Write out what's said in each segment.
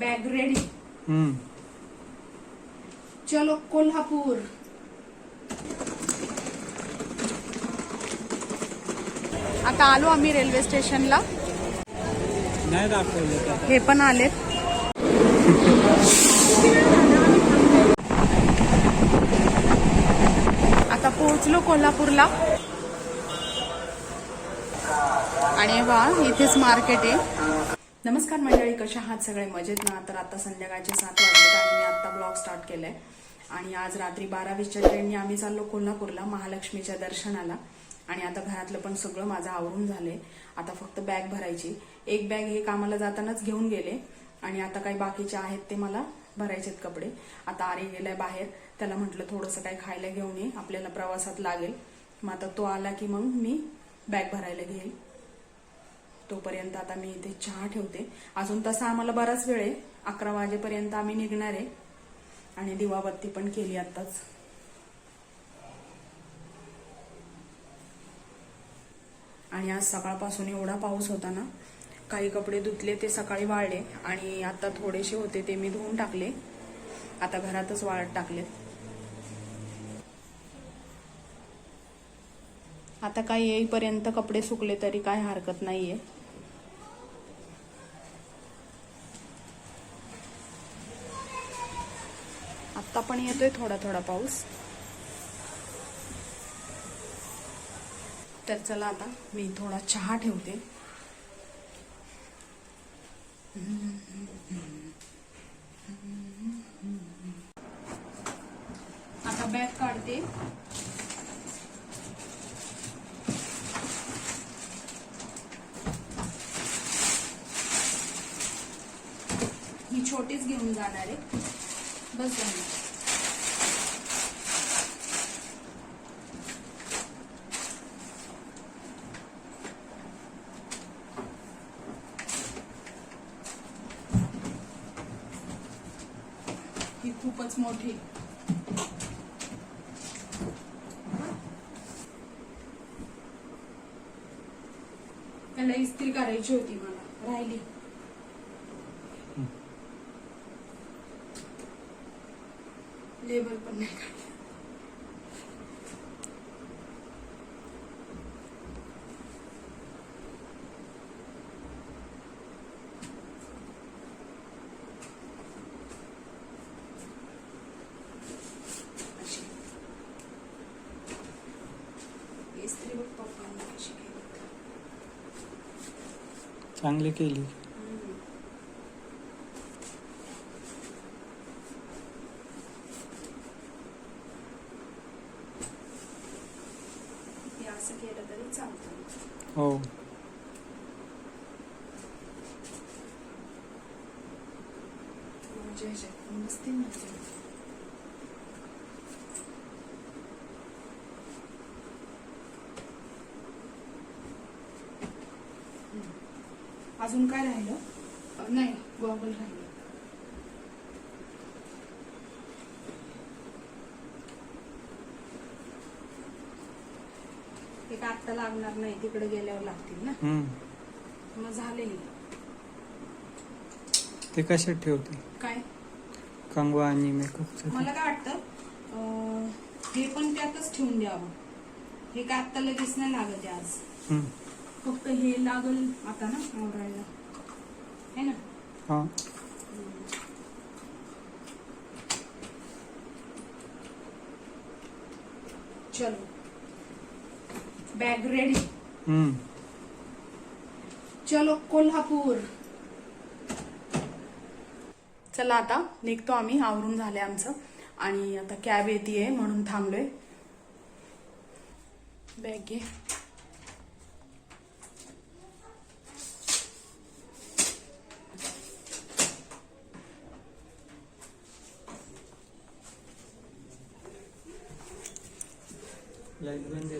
Bag ready हम्म. चलो कोल्हापूर. आता आलो आम्ही रेल्वे स्टेशनला नाही दाखवलं. हे पण आलेत. आता पोहोचलो कोल्हापूरला. आणि वा इथेच मार्केट आहे. नमस्कार मंडळी कशा आहात सगळे? मजेत ना? तर आता संध्याकाळचे सात वाजले आणि मी आता ब्लॉग स्टार्ट केलाय. आणि आज रात्री बारावीच्या ट्रेनने आम्ही चाललो कोल्हापूरला महालक्ष्मीच्या दर्शनाला. आणि आता घरातलं पण सगळं माझं आवरून झालंय. आता फक्त बॅग भरायची. एक बॅग हे कामाला जातानाच घेऊन गेले. आणि आता काही बाकीचे आहेत ते मला भरायचे आहेत कपडे. आता आरे गेलाय बाहेर. त्याला म्हटलं थोडंसं काही खायला घेऊन ये. आपल्याला प्रवासात लागेल. मग आता तो आला की मग मी बॅग भरायला घेईल. तोपर्यंत आता मी इथे चहा ठेवते. अजून तसा आम्हाला बराच वेळ आहे. अकरा वाजेपर्यंत आम्ही निघणार आहे. आणि दिवाबत्ती पण केली आताच आणि आज सकाळपासून एवढा पाऊस होता ना काही कपडे धुतले ते सकाळी वाळले आणि आता थोडेसे होते ते मी धुवून टाकले. आता घरातच वाळत टाकलेत. आता काही येईपर्यंत कपडे सुकले तरी काय हरकत नाहीये. आत्ता पण येतोय थोडा थोडा पाऊस. तर चला आता मी थोडा चहा ठेवते. आता बॅग काढते. छोटीच घेऊन जाणार आहे. बस झालं. ही खूपच मोठी. त्याला इस्त्री करायची होती मला. राहिली. लेबल पण नाही काढलं अशी. चांगली केली हम्म. हे असं केलं तरी चालतं हो अजून काय राहिलं नाही गॉगल राहिलं ते काय आत्ता लागणार नाही तिकडे गेल्यावर लागतील ना? हम्म. मग झाले ते कशात ठेवते काय? कंगवा आणि मेकअपचं मला काय वाटतं हे पण त्यातच ठेवून द्यावं. हे काय आत्ता लगेच नाही लागत आहे आज. फक्त हे लागल आता ना आवरायला. है ना? हा. चलो. बॅग रेडी चलो कोल्हापूर. चला आता निघतो आम्ही आवरून झाले आमचं. आणि आता कॅब येते म्हणून थांबलोय. बॅग घे. लाइट बंद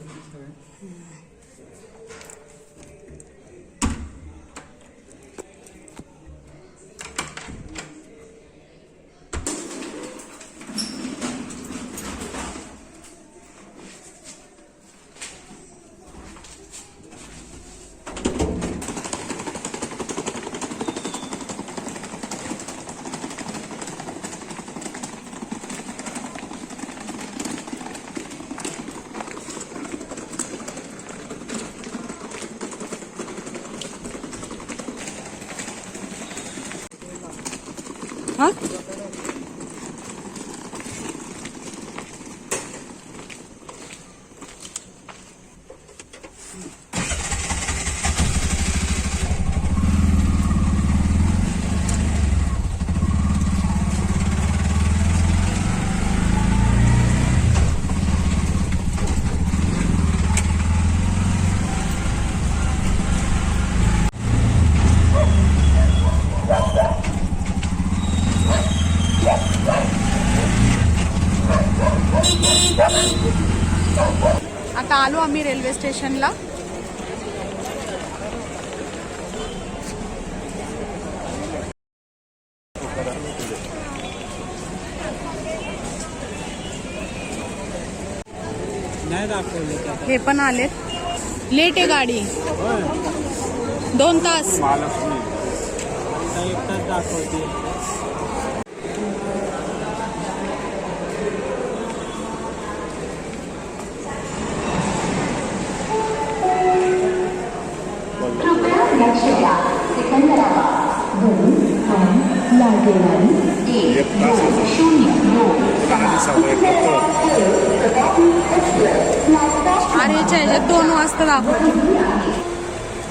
आम्ही रेल्वे स्टेशनला. हे पण आलेत. लेट आहे गाडी. दोन तास. महालक्ष्मी लालदेवारी एक दोन शून्य अरे याच्या ह्याच्यात दोन वाजता दाखवतो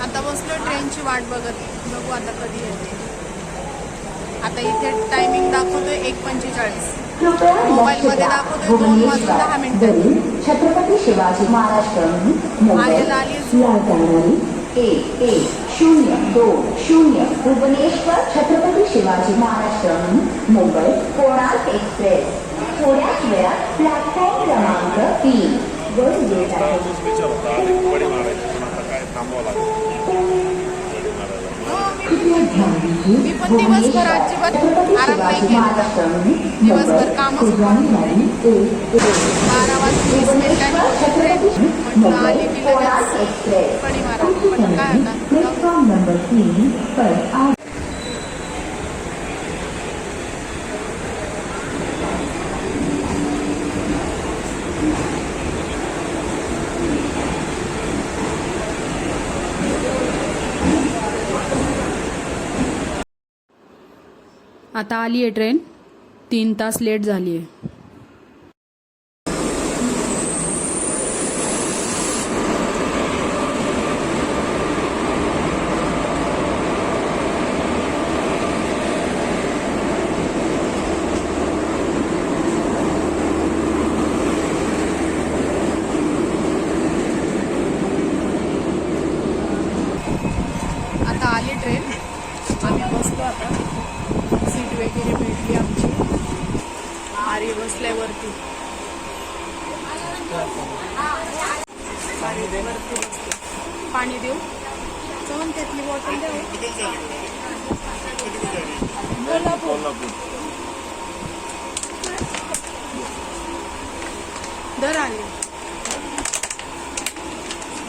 आता बसलो ट्रेनची वाट बघत. बघू आता कधी येते. आता इथे टायमिंग दाखवतोय एक पंचेचाळीस. मोबाईल मध्ये दाखवतोय दोन वाजून दहा मिनिटं. छत्रपती शिवाजी महाराज आलेला आली. एक शून्य दोन शून्य भुवनेश्वर छत्रपती शिवाजी महाराज टर्मिनस मुंबई कोणार्क एक्सप्रेस. थोड्याच वेळात प्लॅटफॉर्म क्रमांक तीन. वर येत आहे. मी पण दिवसभर अजिबात आराम नाही दिवसभर कामच बारा वाजता वीस मिनिटांनी ट्रेन म्हटलं आली की लगेच पडी मारा काय आता आता आली आहे ट्रेन. तीन तास लेट झाली आहे आता आली ट्रेन आम्ही बसलो आता सीट वगैरे भेटली आमची. आर्य बसलाय वरती आर्य वरती बसते पाणी देऊ. चवन त्यातली बॉटल कोल्हापूर दर आले.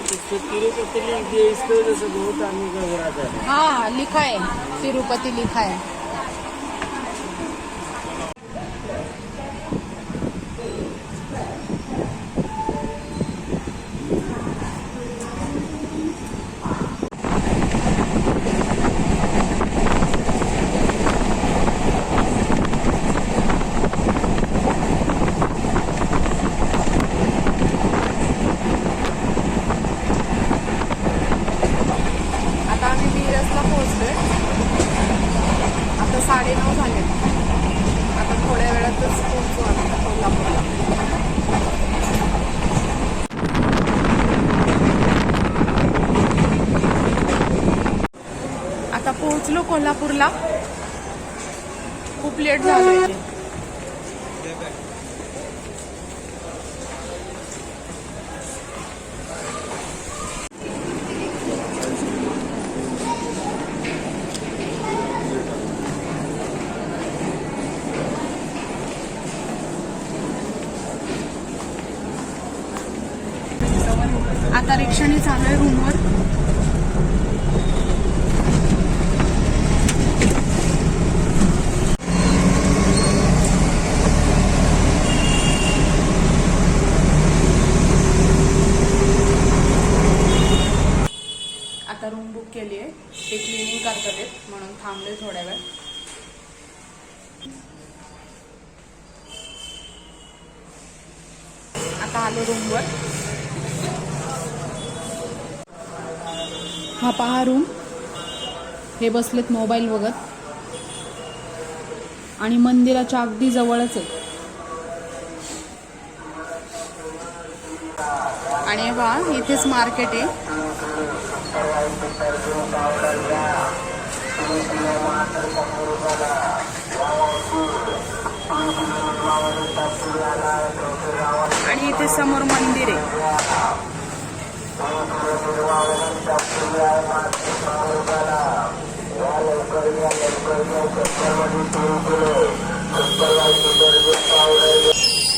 तिरुपति लिख दिए इसकी वजह से बहुत आदमी का रहा था लिखा है तिरुपति लिखा है आता आम्ही मिरजला पोहोचलोय आता साडेनऊ झाले. आता थोड्या वेळातच पोहोचू आता कोल्हापूरला. आता पोहोचलो कोल्हापूरला. खूप लेट झालं. इथे चालू आहे रूमवर? आता रूम बुक केली आहे ते क्लिनिंग करतात म्हणून थांबले थोड्या वेळ. आता आलो रूमवर हा पहा रूम हे बसलेत मोबाईल बघत. आणि मंदिराच्या अगदी जवळच आहे. आणि वा इथेच मार्केट आहे. आणि इथे समोर मंदिर आहे.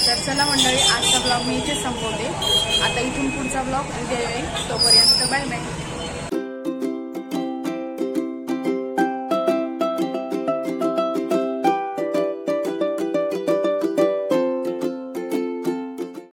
तर चला मंडळी आजचा ब्लॉग मी इथे संपवते. आता इथून पुढचा ब्लॉग उद्या येईल. तोपर्यंत बाय बाय